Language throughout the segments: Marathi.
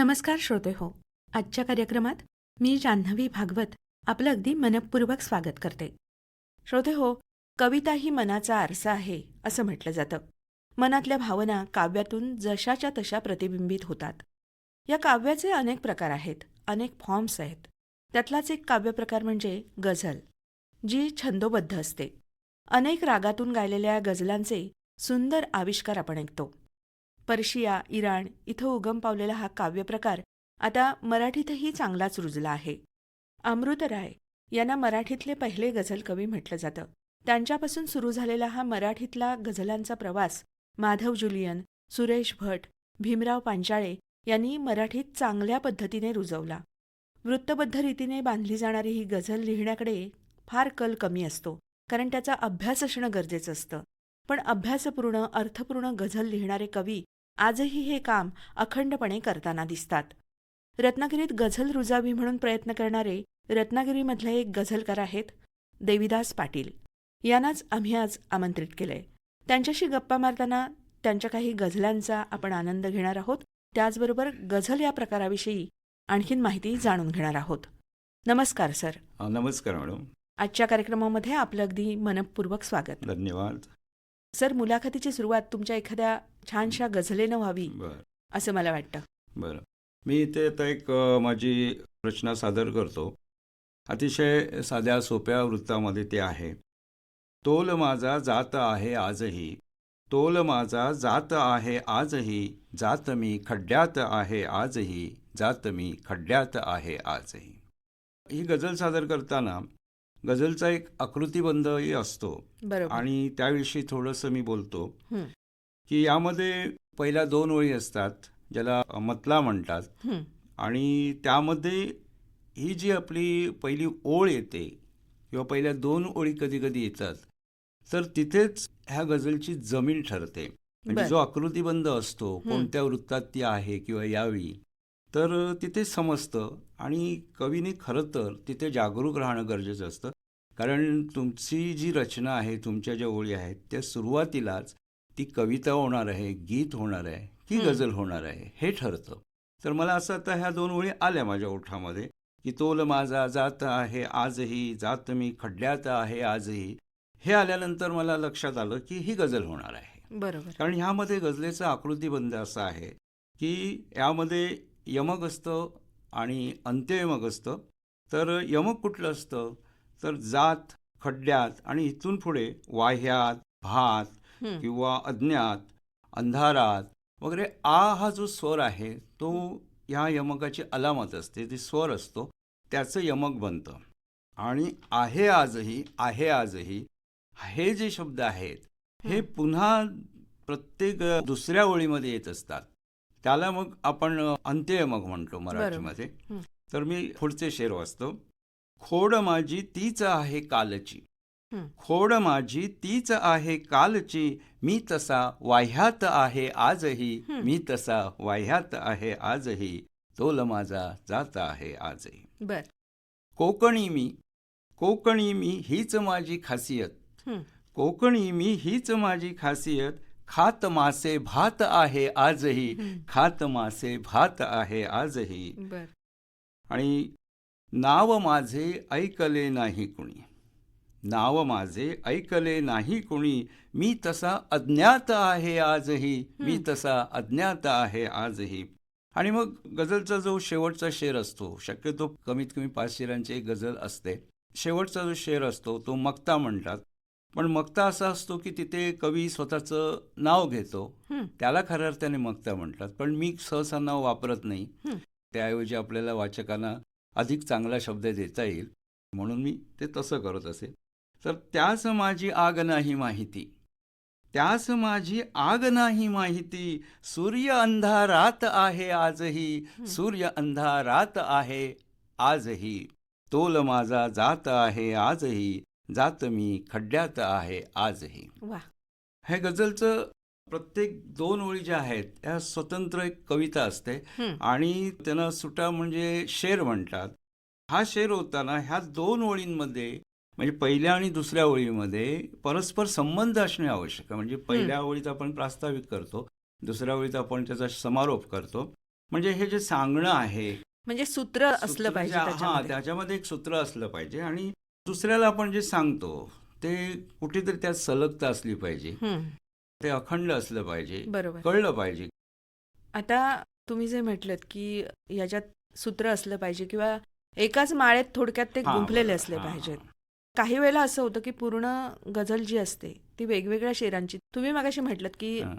नमस्कार श्रोते हो. आजच्या कार्यक्रमात मी जान्हवी भागवत आपलं अगदी मनपूर्वक स्वागत करते. श्रोते हो कविता ही मनाचा आरसा आहे असं म्हटलं जातं. मनातल्या भावना काव्यातून जशाच्या तशा प्रतिबिंबित होतात. या काव्याचे अनेक प्रकार आहेत अनेक फॉर्म्स आहेत. त्यातलाच एक काव्यप्रकार म्हणजे गझल जी छंदोबद्ध असते. अनेक रागातून गायलेल्या गझलांचे सुंदर आविष्कार आपण ऐकतो. पर्शिया इराण इथं उगम पावलेला हा काव्यप्रकार आता मराठीतही चांगलाच रुजला आहे. अमृत राय यांना मराठीतले पहिले गझल कवी म्हटलं जातं. त्यांच्यापासून सुरू झालेला हा मराठीतला गझलांचा प्रवास माधव जुलियन सुरेश भट भीमराव पांचाळे यांनी मराठीत चांगल्या पद्धतीने रुजवला. वृत्तबद्ध रीतीने बांधली जाणारी ही गझल लिहिण्याकडे फार कल कमी असतो कारण त्याचा अभ्यास असणं गरजेचं असतं. पण अभ्यासपूर्ण अर्थपूर्ण गझल लिहिणारे कवी आजही हे काम अखंडपणे करताना दिसतात. रत्नागिरीत गझल रुजावी म्हणून प्रयत्न करणारे रत्नागिरीमधले एक गझलकार आहेत देविदास पाटील. यांनाच आम्ही आज आमंत्रित केलंय. त्यांच्याशी गप्पा मारताना त्यांच्या काही गझलांचा आपण आनंद घेणार आहोत. त्याचबरोबर गझल या प्रकाराविषयी आणखीन माहिती जाणून घेणार आहोत. नमस्कार सर. नमस्कार मॅडम. आजच्या कार्यक्रमामध्ये आपलं अगदी मनपूर्वक स्वागत. धन्यवाद. सर मुलाखतीची सुरुवात तुमच्या एखाद्या छानशा गझलेनं व्हावी बर. असं मला वाटतं. बरं. मी इथे आता एक अ, माझी रचना सादर करतो. अतिशय साध्या सोप्या वृत्तामध्ये ते आहे. तोल माझा जात आहे आजही. तोल माझा जात आहे आजही. जात मी खड्ड्यात आहे आजही. जात मी खड्ड्यात आहे आजही. ही गझल सादर करताना गझलचा एक आकृतिबंधही असतो आणि त्याविषयी थोडंसं मी बोलतो. की यामध्ये पहिल्या दोन ओळी असतात ज्याला मतला म्हणतात आणि त्यामध्ये ही जी आपली पहिली ओळ येते किंवा पहिल्या दोन ओळी कधी कधी येतात तर तिथेच ह्या गझलची जमीन ठरते म्हणजे. जो आकृतिबंध असतो. कोणत्या वृत्तात ती आहे किंवा यावी तर तिथे समजतं आणि कवीने खरं तर तिथे जागरूक राहणं गरजेचं असतं. कारण तुमची जी रचना आहे तुमच्या ज्या ओळी आहेत त्या सुरुवातीलाच ती कविता होणार आहे गीत होणार आहे की. गझल होणार आहे हे ठरतं. तर मला असं आता ह्या दोन ओळी आल्या माझ्या ओठामध्ये की तोल माझा जात आहे आजही जात मी खड्ड्यात आहे आजही. हे आल्यानंतर मला लक्षात आलं की ही गझल होणार आहे. बरोबर. कारण ह्यामध्ये गझलेचा आकृतिबंध असा आहे की यामध्ये यमक असतं आणि अंत्ययमक असतं. तर यमक कुठलं असतं? तर जात खड्ड्यात आणि इथून पुढे वाह्यात भात किंवा अज्ञात अंधारात वगैरे आ हा जो स्वर आहे तो ह्या यमकाची अलामत असते. ती स्वर असतो त्याचं यमक बनतं. आणि आहे आजही आहे आजही हे जे शब्द आहेत हे. पुन्हा प्रत्येक दुसऱ्या ओळीमध्ये येत असतात. त्याला मग आपण अ, अंत्ययमक म्हणतो मराठीमध्ये. तर मी पुढचे शेर वाचतो. खोड माझी तीच आहे कालची. खोड माझी तीच आहे कालची मी तसा वाह्यात आहे आजही. मी तसा वाह्यात आहे आजही तोल माझा जात आहे आजही. बर. कोकणी मी कोकणी मी हीच माझी खासियत. कोकणी मी हीच माझी खासियत खात मासे भात आहे आजही. खात मासे भात आहे आजही. आणि नाव माझे ऐकले नाही कुणी. नाव माझे ऐकले नाही कुणी. मी तसा अज्ञात आहे आजही. मी. तसा अज्ञात आहे आजही. आणि मग गझलचा जो शेवटचा शेर असतो शक्यतो कमीत कमी पाच शेरांची एक गझल असते. शेवटचा जो शेर असतो तो मक्ता म्हणतात. पण मक्ता असा असतो की तिथे कवी स्वतःचं नाव घेतो. त्याला खऱ्या अर्थाने मक्ता म्हणतात. पण मी सहसा नाव वापरत नाही. त्याऐवजी आपल्याला वाचकांना अधिक चांगला शब्द देता येईल. म्हणून मी ते तसं करत असे. तर त्यास माझी आग नाही माहिती. त्यास माझी आग नाही माहिती. सूर्य अंधारात आहे आजही. सूर्य अंधारात आहे आजही. तोल माझा जात आहे आजही. जात मी खड्ड्यात आहे आजही. हे गझलचं प्रत्येक दोन ओळी ज्या आहेत त्या स्वतंत्र एक कविता असते. आणि त्यांना सुटा म्हणजे शेर म्हणतात. हा शेर होताना ह्या दोन ओळींमध्ये म्हणजे पहिल्या आणि दुसऱ्या ओळीमध्ये परस्पर संबंध असणे आवश्यक आहे. म्हणजे पहिल्या ओळीत आपण प्रास्ताविक करतो दुसऱ्या ओळीत आपण त्याचा समारोप करतो. म्हणजे हे जे सांगणं आहे म्हणजे सूत्र असलं पाहिजे हा त्याच्यामध्ये एक सूत्र असलं पाहिजे. आणि दुसऱ्याला आपण जे सांगतो ते कुठेतरी त्यात सलगता असली पाहिजे. ते अखंड असलं पाहिजे. बरोबर. कळलं पाहिजे. आता तुम्ही जे म्हटलत की याच्यात सूत्र असलं पाहिजे किंवा एकाच माळेत थोडक्यात ते हा, गुंफलेले. असले हा, पाहिजेत. काही वेळेला असं होतं की पूर्ण गझल जी असते ती वेगवेगळ्या शेरांची. तुम्ही मगाशी म्हटलत की हा,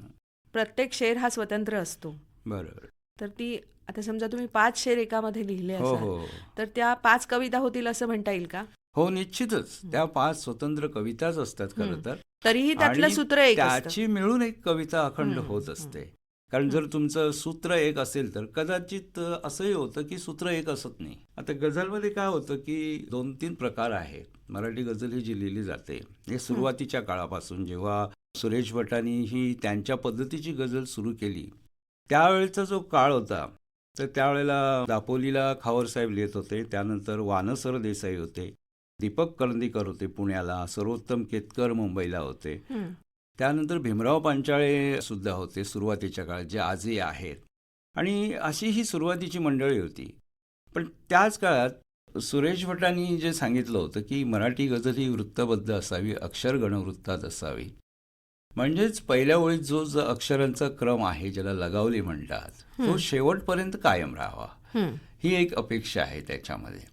प्रत्येक शेर हा स्वतंत्र असतो. बरोबर. तर ती आता समजा तुम्ही पाच शेर एकामध्ये लिहिले हो असाल हो. तर त्या पाच कविता होतील असं म्हणता येईल का? हो निश्चितच. त्या पाच स्वतंत्र कविताच असतात खरं. तर. तरीही त्यातलं सूत्र एक त्याची मिळून एक कविता अखंड होत. असते. कारण जर तुमचं सूत्र एक असेल तर कदाचित असंही होतं की सूत्र एक असत नाही. आता गझलमध्ये काय होतं की दोन तीन प्रकार आहेत. मराठी गझल ही जी लिहिली जाते हे सुरुवातीच्या काळापासून जेव्हा सुरेश भटांनी ही त्यांच्या पद्धतीची गझल सुरू केली त्यावेळेचा जो काळ होता तर त्यावेळेला दापोलीला खावरसाहेब लिहित होते. त्यानंतर वानसर देसाई होते. दीपक करंदीकर होते पुण्याला सर्वोत्तम केतकर मुंबईला होते. त्यानंतर भीमराव पांचाळे सुद्धा होते सुरुवातीच्या काळात जे आजही आहेत. आणि अशी ही सुरुवातीची मंडळी होती. पण त्याच काळात सुरेश भटांनी जे सांगितलं होतं की मराठी गझल ही वृत्तबद्ध असावी अक्षर गणवृत्तात असावी. म्हणजेच पहिल्या ओळीत जो जो अक्षरांचा क्रम आहे ज्याला लगावली म्हणतात तो. शेवटपर्यंत कायम राहावा. ही एक अपेक्षा आहे त्याच्यामध्ये.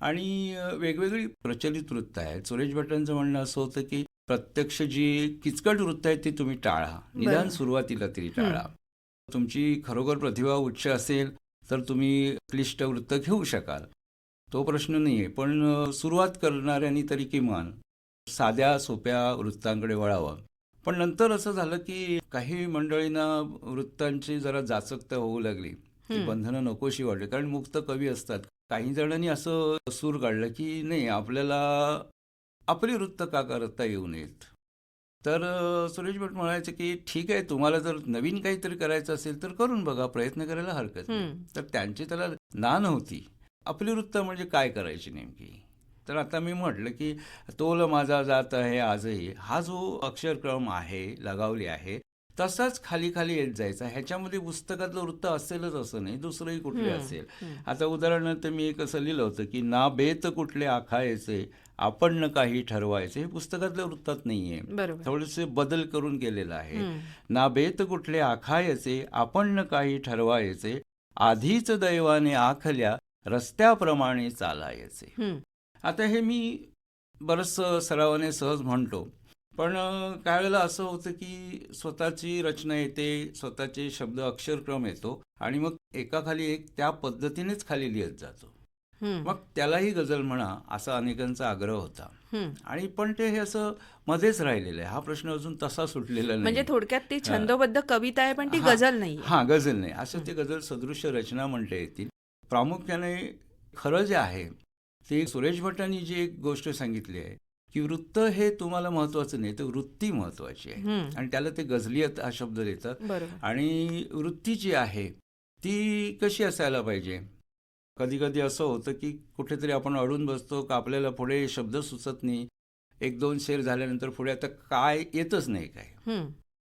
आणि वेगवेगळी प्रचलित वृत्त आहेत. सुरेश भटांचं म्हणणं असं होतं की प्रत्यक्ष जी किचकट वृत्त आहेत ती तुम्ही टाळा. निदान. सुरुवातीला तरी टाळा. तुमची खरोखर प्रतिभा उच्च असेल तर तुम्ही क्लिष्ट वृत्त घेऊ शकाल. तो प्रश्न नाही आहे पण सुरुवात करणाऱ्यांनी तरी किमान साध्या सोप्या वृत्तांकडे वळावं. पण नंतर असं झालं की काही मंडळींना वृत्तांची जरा जाचकता होऊ लागली. बंधनं नकोशी वाटली कारण मुक्त कवी असतात. काही जणांनी असं सूर काढलं की नाही आपल्याला आपली वृत्त का करता येऊ नयेत? तर सुरेश भट म्हणायचे की ठीक आहे तुम्हाला जर नवीन काहीतरी करायचं असेल तर करून बघा प्रयत्न करायला हरकत नाही. तर त्यांची त्याला ना नव्हती आपली वृत्त म्हणजे काय करायची नेमकी? तर आता मी म्हटलं की तोल माझा जात आहे आजही. हा जो अक्षरक्रम आहे लगावली आहे तसाच खाली खाली येत जायचा. ह्याच्यामध्ये पुस्तकातलं वृत्त असेलच असं नाही दुसरंही कुठले असेल. आता उदाहरणार्थ मी एक असं लिहिलं होतं की ना बेत कुठले आखायचे आपण न काही ठरवायचे हे पुस्तकातल्या वृत्तात नाहीये. थोडेसे बदल करून केलेलं आहे. ना बेत कुठले आखायचे आपण न काही ठरवायचे आधीच दैवाने आखल्या रस्त्याप्रमाणे चालायचे. आता हे मी बरंच सरावाने सहज म्हणतो. पण काही वेळेला असं होतं की स्वतःची रचना येते स्वतःचे शब्द अक्षरक्रम येतो आणि मग एकाखाली एक त्या पद्धतीनेच खाली लिहित जातो. मग त्यालाही गझल म्हणा असा अनेकांचा आग्रह होता. आणि पण ते हे असं मध्येच राहिलेलं आहे. हा प्रश्न अजून तसा सुटलेला नाही. म्हणजे थोडक्यात ती छंदोबद्ध कविता आहे पण ती. गझल नाही हा गझल नाही. असं ते गझल सदृश्य रचना म्हणता येतील. प्रामुख्याने खरं जे आहे ते सुरेश भटांनी जी एक गोष्ट सांगितली आहे की वृत्त हे तुम्हाला महत्वाचं नाही तर वृत्ती महत्वाची आहे. आणि त्याला ते गझलियत हा शब्द देतात. आणि वृत्ती जी आहे ती कशी असायला पाहिजे? कधी कधी असं होतं की कुठेतरी आपण अडून बसतो का आपल्याला पुढे शब्द सुचत नाही. एक दोन शेर झाल्यानंतर पुढे आता काय येतच नाही काय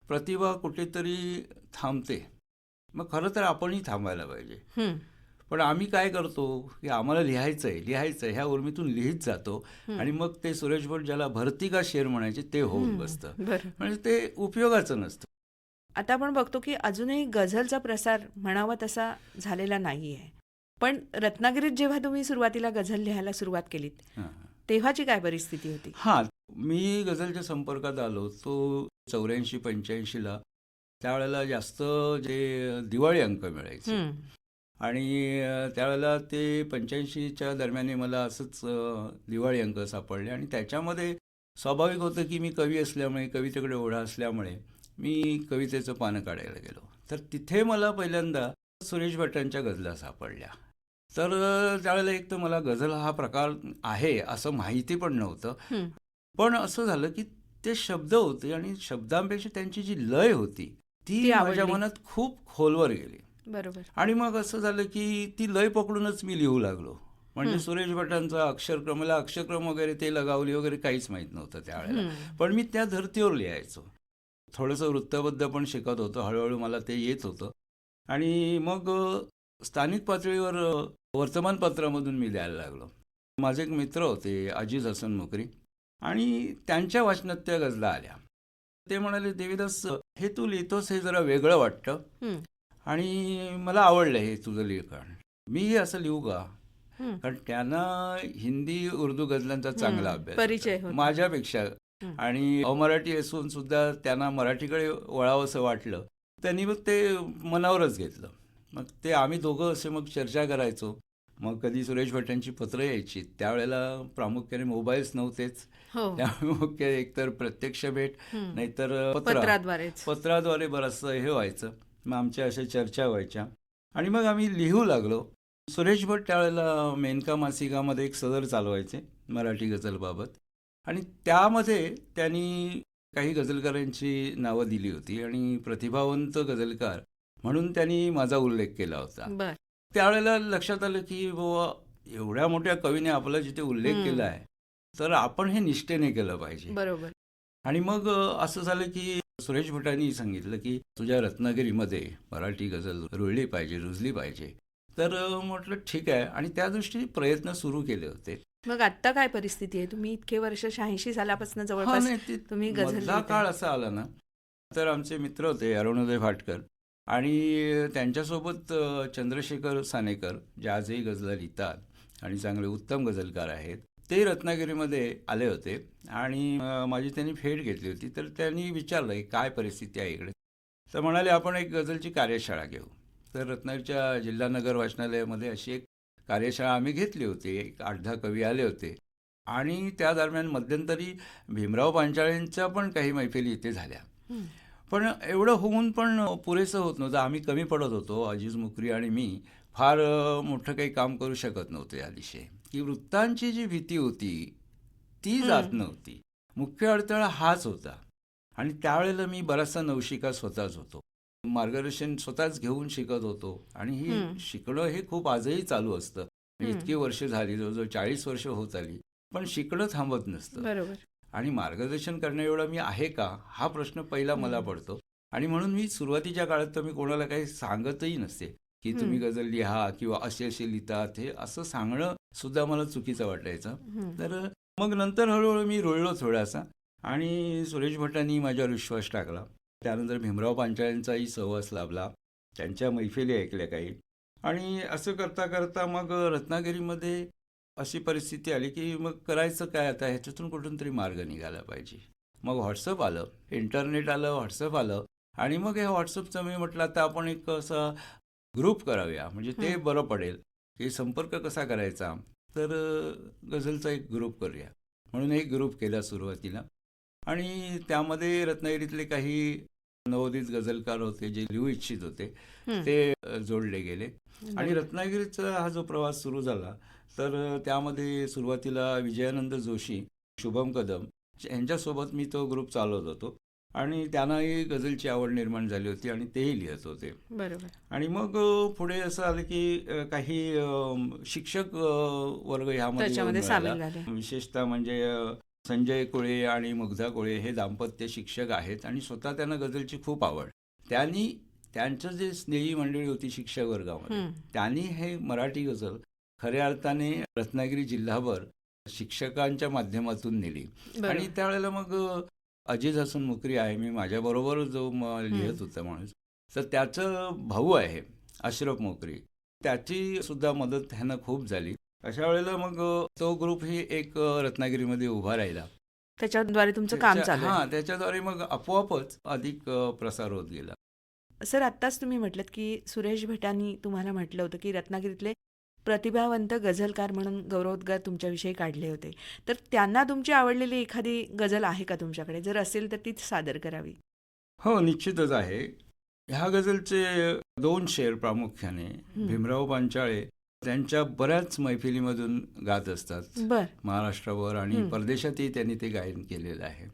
प्रतिभा कुठेतरी थांबते. मग खरं तर आपणही थांबायला पाहिजे. पण आम्ही काय करतो की आम्हाला लिहायचं आहे लिहायचं आहे ह्या उर्मीतून लिहित जातो. आणि मग ते सुरेश भट ज्याला भरती का शेर म्हणायचे ते होऊन बसतं. म्हणजे ते उपयोगाचं नसतं. आता आपण बघतो की अजूनही गझलचा प्रसार म्हणावा तसा झालेला नाही आहे पण रत्नागिरीत जेव्हा तुम्ही सुरुवातीला गझल लिहायला सुरुवात केलीत. तेव्हाची काय परिस्थिती होती? हां. मी गझलच्या संपर्कात आलो तो चौऱ्याऐंशी पंच्याऐंशीला. त्यावेळेला जास्त जे दिवाळी अंक मिळायचे. आणि त्यावेळेला ते पंच्याऐंशीच्या दरम्यान मला असंच दिवाळी अंक सापडले आणि त्याच्यामध्ये स्वाभाविक होतं की मी कवी असल्यामुळे कवितेकडे ओढा असल्यामुळे मी कवितेचं पानं काढायला गेलो. तर तिथे मला पहिल्यांदा सुरेश भटांच्या गझला सापडल्या. तर त्यावेळेला एक तर मला गझल हा प्रकार आहे असं माहिती पण नव्हतं. पण असं झालं की ते शब्द होते आणि शब्दांपेक्षा त्यांची जी लय होती ती. माझ्या मनात खूप खोलवर गेली. बरोबर. आणि मग असं झालं की ती लय पकडूनच मी लिहू लागलो. म्हणजे. सुरेश भटांचा अक्षरक्रम मला अक्षरक्रम वगैरे ते लगावली वगैरे काहीच माहीत नव्हतं त्यावेळेला पण मी त्या धर्तीवर लिहायचो. थोडंसं वृत्तबद्ध पण शिकत होतो. हळूहळू मला ते येत होतं. आणि मग स्थानिक पातळीवर वर्तमानपत्रामधून मी द्यायला लागलो. माझे एक मित्र होते अजिज हसन मुकरी. आणि त्यांच्या वाचनात त्या गजला आल्या. ते म्हणाले देवीदास हे तू लिहितोस हे जरा वेगळं वाटतं. आणि मला आवडलं हे तुझं लिखाण. मीही असं लिहू का. कारण त्यांना हिंदी उर्दू गझलांचा चांगला अभ्यास परिचय. माझ्यापेक्षा. आणि अमराठी असून सुद्धा त्यांना मराठीकडे वळावंसं वाटलं. त्यांनी मग ते मनावरच घेतलं. मग ते आम्ही दोघं असे मग चर्चा करायचो. मग कधी सुरेश भटांची पत्रं यायची. त्यावेळेला प्रामुख्याने मोबाईल्स नव्हतेच. हो. त्यामुळे एकतर प्रत्यक्ष भेट. नाहीतर पत्र. पत्राद्वारेच. पत्राद्वारे बरंचसं हे व्हायचं. मग आमच्या अशा चर्चा व्हायच्या. आणि मग आम्ही लिहू लागलो. सुरेश भट त्यावेळेला मेनका मासिकामध्ये एक सदर चालवायचे मराठी गझलबाबत. आणि त्यामध्ये त्यांनी काही गझलकारांची नावं दिली होती आणि प्रतिभावंत गझलकार म्हणून त्यांनी माझा उल्लेख केला होता. त्यावेळेला लक्षात आलं की बाबा एवढ्या मोठ्या कवीने आपला जिथे उल्लेख. केला आहे तर आपण हे निष्ठेने केलं पाहिजे. बरोबर. आणि मग असं झालं की सुरेश भटांनी सांगितलं की तुझ्या रत्नागिरीमध्ये मराठी गझल रुळली पाहिजे रुजली पाहिजे. तर म्हटलं ठीक आहे. आणि त्या दृष्टीने प्रयत्न सुरू केले होते. मग आता काय परिस्थिती आहे? तुम्ही इतके वर्ष शहाऐंशी सालापासून जवळपास तुम्ही गझल. काळ असा आला ना. तर आमचे मित्र होते अरुणोदय फाटकर आणि त्यांच्यासोबत चंद्रशेखर सानेकर जे आजही गझला लिहितात आणि चांगले उत्तम गझलकार आहेत ते रत्नागिरीमध्ये आले होते आणि माझी त्यांनी भेट घेतली होती. तर त्यांनी विचारलं की काय परिस्थिती आहे इकडे? तर म्हणाले आपण एक गझलची कार्यशाळा घेऊ. तर रत्नागिरीच्या जिल्हा नगर वाचनालयामध्ये अशी एक कार्यशाळा आम्ही घेतली होती. एक आठ दहा कवी आले होते. आणि त्या दरम्यान मध्यंतरी भीमराव पांचाळेंच्या पण काही मैफिली इथे झाल्या. पण एवढं होऊन पण पुरेसं होत नव्हतं. आम्ही कमी पडत होतो. अजीज मुकरी आणि मी फार मोठं काही काम करू शकत नव्हतो या दिशे की वृत्तांची जी भीती होती ती जात. नव्हती मुख्य अडथळा हाच होता आणि त्यावेळेला मी बराचसा नवशिका स्वतःच होतो मार्गदर्शन स्वतःच घेऊन शिकत होतो आणि ही. शिकणं हे खूप आजही चालू असतं. इतकी वर्ष झाली जवळजवळ चाळीस वर्ष होत आली पण शिकणं थांबत नसतं बरोबर आणि मार्गदर्शन करण्या एवढा मी आहे का हा प्रश्न पहिला मला. पडतो आणि म्हणून मी सुरुवातीच्या काळात तर मी कोणाला काही सांगतही नसते की तुम्ही. गझल लिहा किंवा असे असे लिहितात हे असं सांगणं सुद्धा मला चुकीचं वाटायचं. तर मग नंतर हळूहळू मी रुळलो थोडासा आणि सुरेश भटांनी माझ्यावर विश्वास टाकला. त्यानंतर भीमराव पांचाळ्यांचाही सहवास लाभला. त्यांच्या मैफिली ऐकल्या काही. आणि असं करता करता मग रत्नागिरीमध्ये अशी परिस्थिती आली की मग करायचं काय आता? ह्याच्यातून कुठून तरी मार्ग निघाला पाहिजे. मग व्हॉट्सअप आलं. इंटरनेट आलं व्हॉट्सअप आलं. आणि मग हे व्हॉट्सअपचं मी म्हटलं आता आपण एक असा ग्रुप कराऊया म्हणजे ते. बरं पडेल. की संपर्क कसा करायचा? तर गझलचा एक ग्रुप करूया. म्हणून एक ग्रुप केला सुरुवातीला. आणि त्यामध्ये रत्नागिरीतले काही नवोदित गझलकार होते जे लिहू इच्छित होते हं. ते जोडले गेले. आणि. रत्नागिरीचा हा जो प्रवास सुरू झाला तर त्यामध्ये सुरुवातीला विजयानंद जोशी शुभम कदम यांच्यासोबत मी तो ग्रुप चालवत होतो. आणि त्यांनाही गझलची आवड निर्माण झाली होती आणि तेही लिहित होते. बरोबर. आणि मग पुढे असं आलं की काही शिक्षक वर्ग ह्यामध्ये विशेषतः म्हणजे संजय कोळे आणि मुग्धा कोळे हे दाम्पत्य शिक्षक आहेत आणि स्वतः त्यांना गझलची खूप आवड. त्यांनी त्यांचं जे स्नेही मंडळी होती शिक्षक वर्गामध्ये. त्यांनी हे मराठी गझल खऱ्या अर्थाने रत्नागिरी जिल्हाभर शिक्षकांच्या माध्यमातून नेली. आणि त्यावेळेला मग अजिज हसन मुकरी आहे मी माझ्याबरोबर जो लिहित होता माणूस. तर त्याचं भाऊ आहे अशरफ मोकरी त्याची सुद्धा मदत ह्यानं खूप झाली. अशा वेळेला मग तो ग्रुप ही एक रत्नागिरीमध्ये उभा राहिला. त्याच्याद्वारे तुमचं काम चालू हा त्याच्याद्वारे मग आपोआपच अधिक प्रसार होत गेला. सर आत्ताच तुम्ही म्हटलं की सुरेश भटांनी तुम्हाला म्हटलं होतं की रत्नागिरीतले प्रतिभावंत गझलकार म्हणून गौरवोद्गार तुमच्याविषयी काढले होते. तर त्यांना तुमची आवडलेली एखादी गझल आहे का तुमच्याकडे? जर असेल तर तीच सादर करावी. हो निश्चितच आहे. ह्या गझलचे दोन शेर प्रामुख्याने. भीमराव पांचाळे त्यांच्या बऱ्याच मैफिलीमधून गात असतात. महाराष्ट्रावर आणि. परदेशातही त्यांनी ते गायन केलेलं आहे.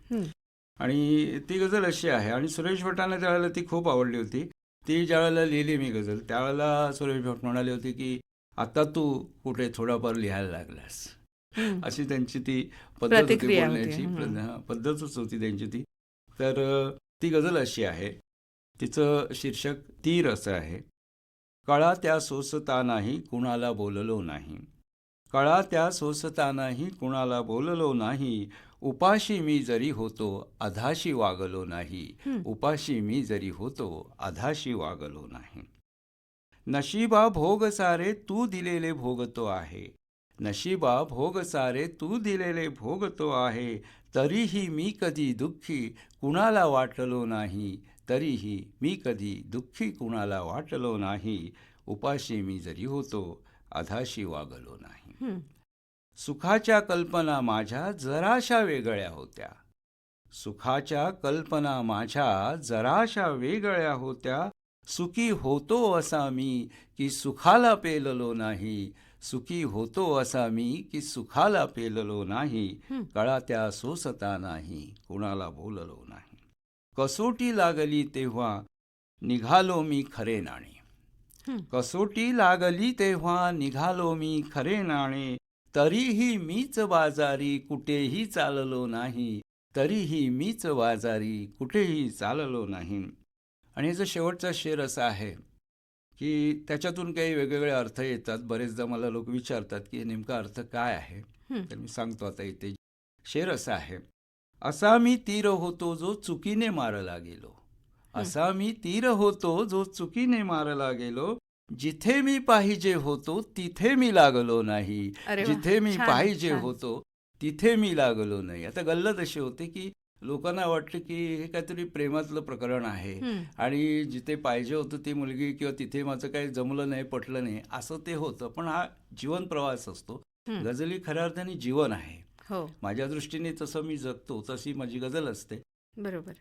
आणि ती गझल अशी आहे आणि सुरेश भटांना त्यावेळेला ती खूप आवडली होती ती ज्यावेळेला लिहिली मी गझल त्यावेळेला सुरेश भट म्हणाले होते की आता तू कुठे थोडाफार लिहायला लागलास. अशी त्यांची ती पद्धत होती बोलण्याची पद्धतच होती त्यांची ती. तर ती गझल अशी आहे. तिचं शीर्षक तीर असं आहे. कळा त्या सोसतानाही कुणाला बोललो नाही. कळा त्या सोसतानाही कुणाला बोललो नाही. उपाशी मी जरी होतो अधाशी वागलो नाही. उपाशी मी जरी होतो अधाशी वागलो नाही. नशिबा भोग सारे तू दिलेले भोगतो आहे. नशिबा भोग सारे तू दिलेले भोगतो आहे. तरीही मी कधी दुःखी कुणाला वाटलो नाही. तरीही मी कधी दुःखी कुणाला वाटलो नाही. उपाशी मी जरी होतो अधाशी वागलो नाही. सुखाच्या कल्पना माझ्या जराशा वेगळ्या होत्या. सुखाच्या कल्पना माझ्या जराशा वेगळ्या होत्या. सुखी होतो असा मी की सुखाला पेललो नाही. सुखी होतो असा मी की सुखाला पेललो नाही. कळा त्या सोसता नाही कुणाला बोललो नाही. कसोटी लागली तेव्हा निघालो मी खरे नाणे. कसोटी लागली तेव्हा निघालो मी खरे नाणे. तरीही मीच बाजारी कुठेही चाललो नाही. तरीही मीच बाजारी कुठेही चाललो नाही. आणि याचा शेवटचा शेर असा आहे की त्याच्यातून काही वेगवेगळे अर्थ येतात. बरेचदा मला लोक विचारतात की नेमका अर्थ काय आहे. तर मी सांगतो आता इथे. शेर असा आहे. असा मी तीर होतो जो चुकीने मारला गेलो. असा मी तीर होतो जो चुकीने मारला गेलो. जिथे मी पाहिजे होतो तिथे मी लागलो नाही. जिथे मी पाहिजे. होतो तिथे मी लागलो नाही. आता गल्लत अशी होते की लोकांना वाटतं की हे काहीतरी प्रेमातलं प्रकरण आहे. आणि जिथे पाहिजे होतं ती मुलगी किंवा तिथे माझं काही जमलं नाही पटलं नाही असं ते होतं. पण हा जीवन प्रवास असतो. गझल खऱ्या अर्थाने जीवन आहे. हो. माझ्या दृष्टीने तसं मी जगतो तशी माझी गझल असते. बरोबर.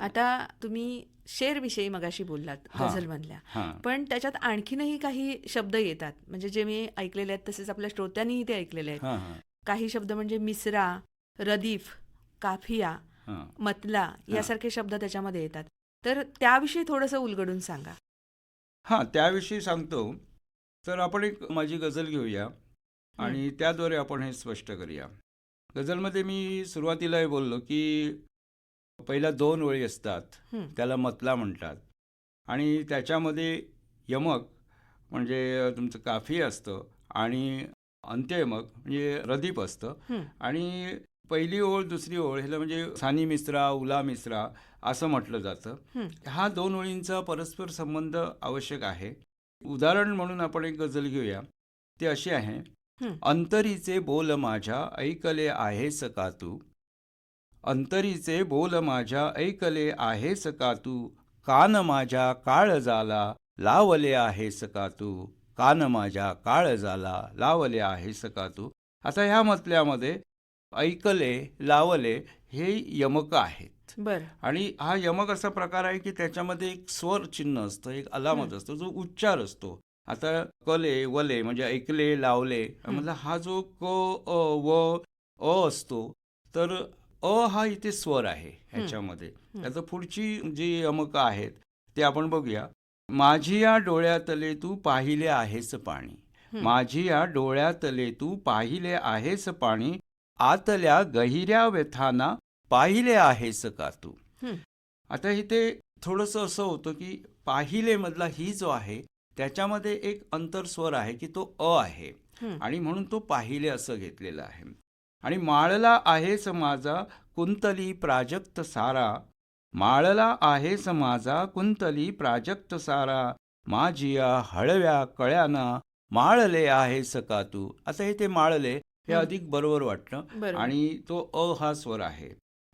आता तुम्ही शेर विषयी मगाशी बोललात. गझल हां. पण त्याच्यात आणखीनही काही शब्द येतात. म्हणजे जे मी ऐकलेले आहेत तसेच आपल्या श्रोत्यांनीही ते ऐकलेले आहेत. काही शब्द म्हणजे मिसरा रदीफ काफिया मतला यासारखे शब्द त्याच्यामध्ये येतात. तर त्याविषयी थोडंसं उलगडून सांगा. हां त्याविषयी सांगतो. तर आपण एक माझी गझल घेऊया आणि त्याद्वारे आपण हे स्पष्ट करूया. गझलमध्ये मी सुरुवातीला हे बोललो की पहिल्या दोन ओळी असतात. त्याला मतला म्हणतात. आणि त्याच्यामध्ये यमक म्हणजे तुमचं काफी असतं आणि अंत्ययमक म्हणजे रदीप असतं. आणि पहिली ओळ दुसरी ओळ ह्याला म्हणजे सानी मिश्रा उला मिश्रा असं म्हटलं जातं. हं. दोन ओळींचा परस्पर संबंध आवश्यक आहे. उदाहरण म्हणून आपण एक गझल घेऊया. ती अशी आहे. अंतरीचे बोल माझ्या ऐकले आहेस का तू अंतरीचे बोल माझ्या ऐकले आहेस का तू कान माझ्या काळ झाला लावले आहेस का तू कान माझ्या काळ झाला लावले आहेस का तू आता ह्या मतल्यामध्ये ऐकले लावले हे यमक आहेत. बरं. आणि हा यमक असा प्रकार आहे की त्याच्यामध्ये एक स्वर चिन्ह असतं एक अलामत. असतो जो उच्चार असतो. आता कले वले म्हणजे ऐकले लावले म्हणजे हा जो क अ व अ असतो तर अ हा इथे स्वर आहे ह्याच्यामध्ये. त्याचं पुढची जी यमक आहेत ते आपण बघूया. माझी या डोळ्यातले तू पाहिले आहेस पाणी. माझी या डोळ्यातले तू पाहिले आहेस पाणी आतल्या गहिऱ्या व्यथाना पाहिले आहेस का तू? हं. आता इथे थोडंसं असं होतं की पाहिले मधला ही जो आहे त्याच्यामध्ये एक अंतरस्वर आहे की तो अ आहे. हं. आणि म्हणून तो पाहिले असं घेतलेलं आहे. आणि माळला आहेस माझा कुंतली प्राजक्त सारा. माळला आहेस माझा कुंतली प्राजक्त सारा. माझिया हळव्या कळ्याना माळले आहेस का तू? आता इथे माळले हे. अधिक बरोबर बरोबर आणि तो अ हा स्वर आहे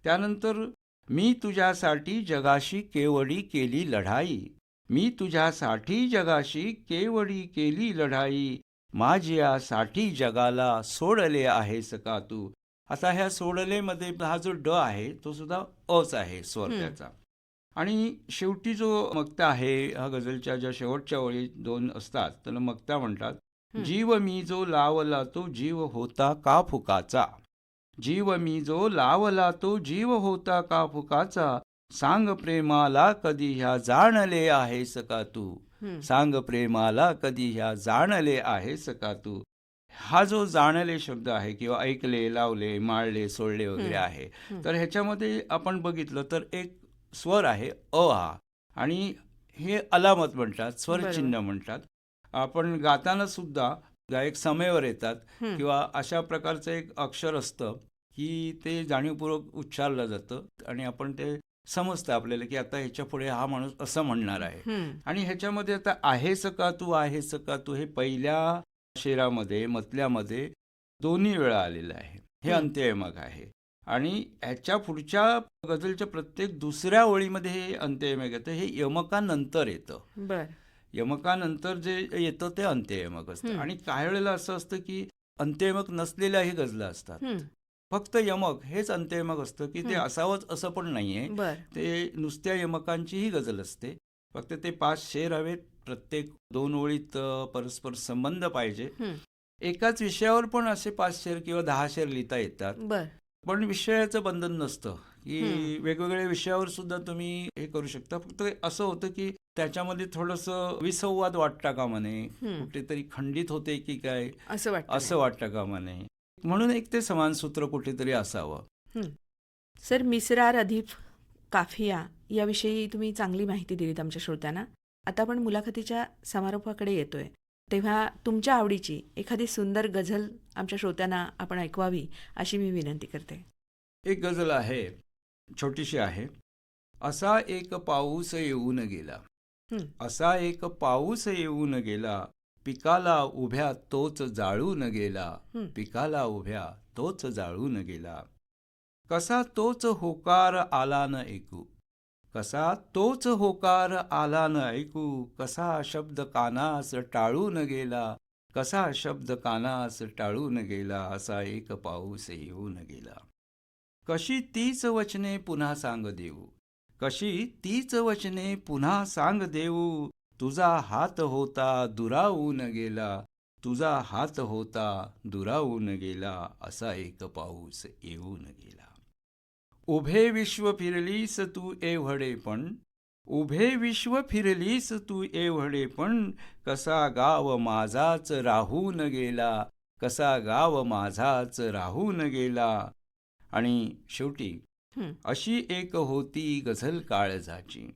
त्यानंतर मी तुझ्यासाठी जगाशी केवडी केली लढाई मी तुझ्यासाठी जगाशी केवडी केली लढाई माझ्यासाठी जगाला सोडले आहेस का तू आता ह्या सोडलेमध्ये हा जो ड आहे तो सुद्धा अच आहे स्वर. त्याचा आणि शेवटी जो मक्ता आहे हा गझलच्या ज्या शेवटच्या ओळी दोन असतात त्याला मक्ता म्हणतात. जीव मी जो लावला तो जीव होता का फुकाचा? जीव मी जो लावला तो जीव होता का फुकाचा? सांग प्रेमाला कधी ह्या जाणले आहेस का तू. सांग प्रेमाला कधी ह्या जाणले आहेस का तू? हा जो जाणले शब्द आहे किंवा ऐकले लावले माळले सोडले वगैरे. आहे. तर ह्याच्यामध्ये आपण बघितलं तर एक स्वर आहे अ हा आणि हे अलामत म्हणतात स्वरचिन्ह म्हणतात. आपण गाताना सुद्धा गायक समयवर येतात. किंवा अशा प्रकारचं एक अक्षर असतं की ते जाणीवपूर्वक उच्चारलं जातं आणि आपण ते समजतं आपल्याला की आता ह्याच्या पुढे हा माणूस असं म्हणणार आहे. आणि ह्याच्यामध्ये आता आहेस का तू आहेस का तू हे पहिल्या शेरामध्ये मतल्यामध्ये दोन्ही वेळा आलेलं आहे हे हं. अंत्ययमक आहे आणि ह्याच्या पुढच्या गझलच्या प्रत्येक दुसऱ्या ओळीमध्ये हे अंत्ययमक येतं हे यमकानंतर येतं बर यमकानंतर जे येतं ते अंत्ययमक असतं. आणि काही वेळेला असं असतं की अंत्ययमक नसलेल्याही गझला असतात. फक्त यमक हेच अंत्ययमक असतं की ते. असावंच असं पण नाहीये. ते नुसत्या यमकांचीही गझल असते. फक्त ते पाच शेर हवेत. प्रत्येक दोन ओळीत परस्पर संबंध पाहिजे. एकाच विषयावर पण असे पाच शेर किंवा दहा शेर लिहिता येतात. पण विषयाचं बंधन नसतं. की. वेगवेगळ्या विषयावर सुद्धा तुम्ही हे करू शकता. फक्त असं होतं की त्याच्यामध्ये थोडंसं विसंवाद वाटता का म्हणे. कुठेतरी खंडित होते की काय? असं वाटतं असं वाटतं का म्हणे? म्हणून एक ते समान सूत्र कुठेतरी असावं. सर मिसरार अधिफ काफिया याविषयी तुम्ही चांगली माहिती दिलीत आमच्या श्रोत्यांना. आता आपण मुलाखतीच्या समारोपाकडे येतोय. तेव्हा तुमच्या आवडीची एखादी सुंदर गझल आमच्या श्रोत्यांना आपण ऐकवावी अशी मी विनंती करते. एक गझल आहे. छोटीशी आहे. असा एक पाऊस येऊन गेला. असा एक पाऊस येऊन गेला. पिकाला उभ्या तोच जाळून गेला. पिकाला उभ्या तोच जाळून गेला. कसा तोच होकार आला न ऐकू? कसा तोच होकार आला न ऐकू? कसा शब्द कानास टाळून गेला? कसा शब्द कानास टाळून गेला? असा एक पाऊस येऊन गेला. कशी तीच वचने पुन्हा सांग देऊ? कशी तीच वचने पुन्हा सांग देऊ? तुझा हात होता दुरावून गेला तुझा हात होता दुरावून गेला असा एक पाऊस येऊन गेला. उभे विश्व फिरलीस तू एवढे पण उभे विश्व फिरलीस तू एवढे पण कसा गाव माझाच राहून गेला कसा गाव माझाच राहून गेला आणि शेवटी. अशी एक होती गझल काळजाची.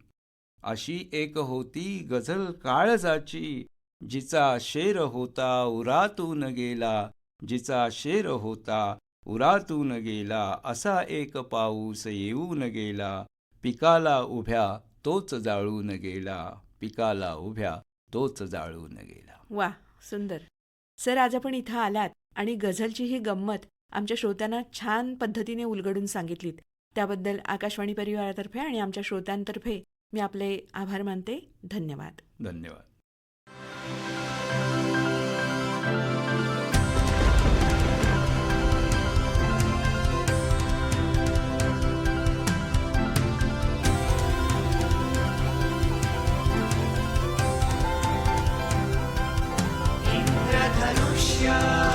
अशी एक होती गझल काळजाची जिचा शेर होता उरातून गेला जिचा शेर होता उरातून गेला असा एक पाऊस येऊन गेला पिकाला उभ्या तोच जाळून गेला पिकाला उभ्या तोच जाळून गेला. वा सुंदर. सर आज आपण इथं आलात आणि गझलची ही गंमत आमच्या श्रोत्यांना छान पद्धतीने उलगडून सांगितलीत. त्याबद्दल आकाशवाणी परिवारातर्फे आणि आमच्या श्रोत्यांतर्फे मी आपले आभार मानते. धन्यवाद. धन्यवाद. इंद्रधनुष्य